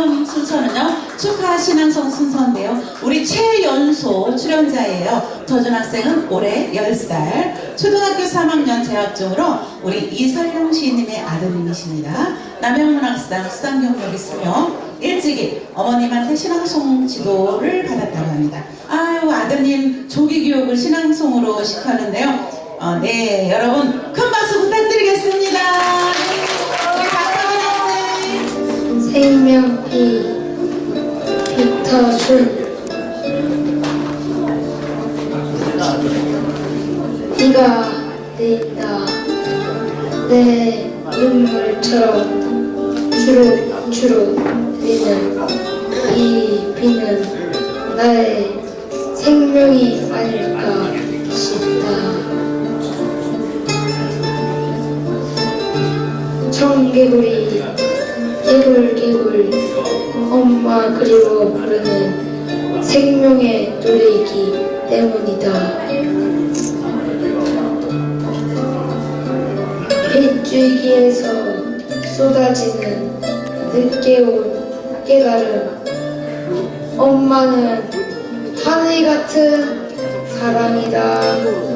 다음 순서는요 축하 신앙송 순서인데요. 우리 최연소 출연자예요. 저준 학생은 올해 10살. 초등학교 3학년 재학 중으로 우리 이설용 시인님의 아드님이십니다. 남영문학상 수상 경력이 있으며 일찍이 어머님한테 신앙송 지도를 받았다고 합니다. 아유 아드님 조기 교육을 신앙송으로 시켰는데요. 어, 네 여러분 생 생명이 빅터준 비가 내린다. 내 눈물처럼 주룩주룩 내리는 이 비는 나의 생명이 아닐까 싶다. 청개구리 개굴개굴 엄마 그리워 부르는 생명의 노래이기 때문이다. 빗줄기에서 쏟아지는 늦게 온 깨달음 엄마는 하늘 같은 사랑이다.